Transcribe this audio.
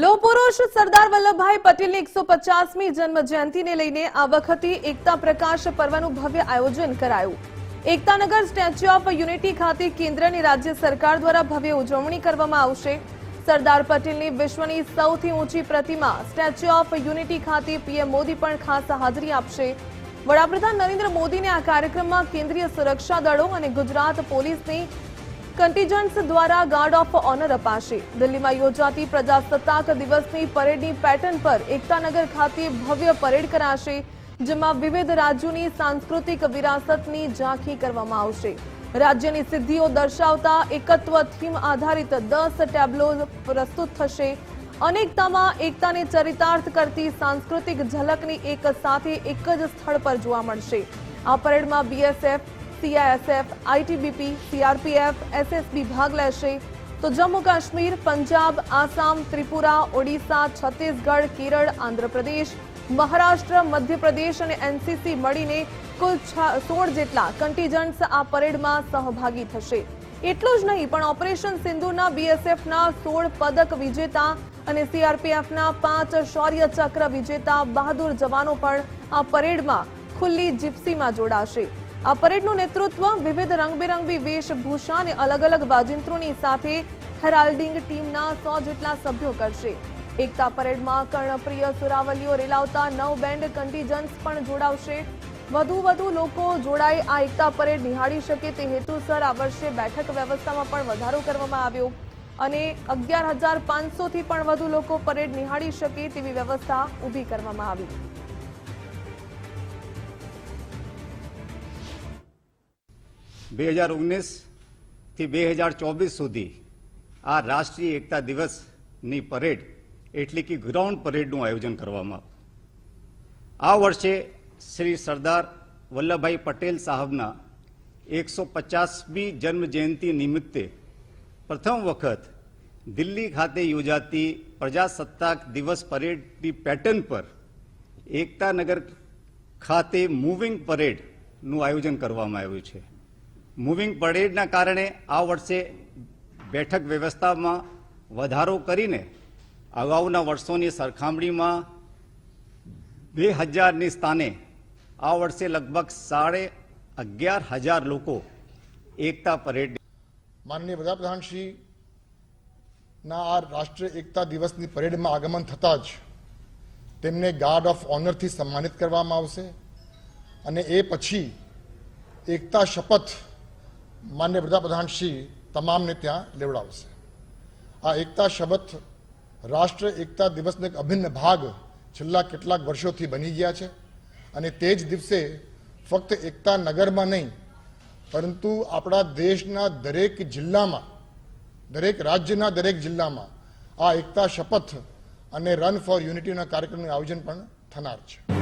લોહ પુરુષ સરદાર વલ્લભભાઈ પટેલની એકસો પચાસમી જન્મ જયંતિને લઈને આ વખતે એકતા પ્રકાશ પર્વનું ભવ્ય આયોજન કરાયું. એકતાનગર સ્ટેચ્યુ ઓફ યુનિટી ખાતે કેન્દ્ર અને રાજ્ય સરકાર દ્વારા ભવ્ય ઉજવણી કરવામાં આવશે. સરદાર પટેલની વિશ્વની સૌથી ઊંચી પ્રતિમા સ્ટેચ્યુ ઓફ યુનિટી ખાતે પીએમ મોદી પણ ખાસ હાજરી આપશે. વડાપ્રધાન નરેન્દ્ર મોદીને આ કાર્યક્રમમાં કેન્દ્રીય સુરક્ષા દળો અને ગુજરાત પોલીસની કન્ટીજન્ટ્સ દ્વારા ગાર્ડ ઓફ ઓનર અપાશે. દિલ્હીમાં યોજાતી પ્રજાસત્તાક દિવસની પરેડની પેટર્ન પર એકતાનગર ખાતે ભવ્ય પરેડ કરાશે, જેમાં વિવિધ રાજ્યોની સાંસ્કૃતિક વિરાસતની ઝાંખી કરવામાં આવશે. રાજ્યની સિદ્ધિઓ દર્શાવતા એકત્વ થીમ આધારિત દસ ટેબ્લો પ્રસ્તુત થશે. અનેકતામાં એકતાને ચરિતાર્થ કરતી સાંસ્કૃતિક ઝલકની એક સાથે એક જ સ્થળ પર જોવા મળશે. આ પરેડમાં BSF CISF, ITBP, CRPF, SSB ભાગ લેશે. તો જમ્મુ કાશ્મીર, પંજાબ, આસામ, ત્રિપુરા, ઓડિશા, છત્તીસગઢ, કેરળ, આંધ્રપ્રદેશ, મહારાષ્ટ્ર, મધ્યપ્રદેશ અને એનસીસી મળીને કુલ સોળ જેટલા કન્ટીજન્ટ્સ આ પરેડમાં સહભાગી થશે. એટલું જ નહીં, પણ ઓપરેશન સિંધુના બીએસએફના સોળ પદક વિજેતા અને સીઆરપીએફના પાંચ શૌર્ય ચક્ર વિજેતા બહાદુર જવાનો પણ આ પરેડમાં ખુલ્લી જીપ્સીમાં જોડાશે. આ પરેડનું નેતૃત્વ વિવિધ રંગબેરંગી વેશભૂષા અને અલગ અલગ વાજિંત્રોની સાથે હેરાલ્ડિંગ ટીમના સો જેટલા સભ્યો કરશે. એકતા પરેડમાં કર્ણપ્રિય સુરાવલીઓ રેલાવતા નવ બેન્ડ કન્ટીજન્ટ્સ પણ જોડાવશે. વધુ વધુ લોકો જોડાઈ આ એકતા પરેડ નિહાળી શકે તે હેતુસર આ વર્ષે બેઠક વ્યવસ્થામાં પણ વધારો કરવામાં આવ્યો અને અગિયાર હજાર પાંચસોથી પણ વધુ લોકો પરેડ નિહાળી શકે તેવી વ્યવસ્થા ઊભી કરવામાં આવી. બે હજાર ઓગણીસથી બે હજાર ચોવીસ સુધી આ રાષ્ટ્રીય એકતા દિવસની પરેડ, એટલે કે ગ્રાઉન્ડ પરેડનું આયોજન કરવામાં. આ વર્ષે શ્રી સરદાર વલ્લભભાઈ પટેલ સાહેબના એકસો પચાસમી જન્મજયંતિ નિમિત્તે પ્રથમ વખત દિલ્હી ખાતે યોજાતી પ્રજાસત્તાક દિવસ પરેડની પેટર્ન પર એકતાનગર ખાતે મૂવિંગ પરેડનું આયોજન કરવામાં આવ્યું છે મૂવિંગ પરેડના કારણે આ વર્ષે બેઠક વ્યવસ્થામાં વધારો કરીને અગાઉના વર્ષોની સરખામણીમાં બે હજારની સ્થાને આ વર્ષે લગભગ સાડે અગિયાર હજાર લોકો એકતા પરેડ માનનીય વડાપ્રધાન શ્રી ના આ રાષ્ટ્રીય એકતા દિવસની પરેડમાં આગમન થતાં જ તેમને ગાર્ડ ઓફ ઓનરથી સન્માનિત કરવામાં આવશે અને એ પછી એકતા શપથ માન્ય વડાપ્રધાન શ્રી તમામને ત્યાં લેવડાવશે. આ એકતા શપથ રાષ્ટ્ર એકતા દિવસનો એક અભિન્ન ભાગ છેલ્લા કેટલાક વર્ષોથી બની ગયા છે અને તે જ દિવસે ફક્ત એકતા નગરમાં નહીં, પરંતુ આપણા દેશના દરેક જિલ્લામાં, દરેક રાજ્યના દરેક જિલ્લામાં આ એકતા શપથ અને રન ફોર યુનિટીના કાર્યક્રમનું આયોજન પણ થનાર છે.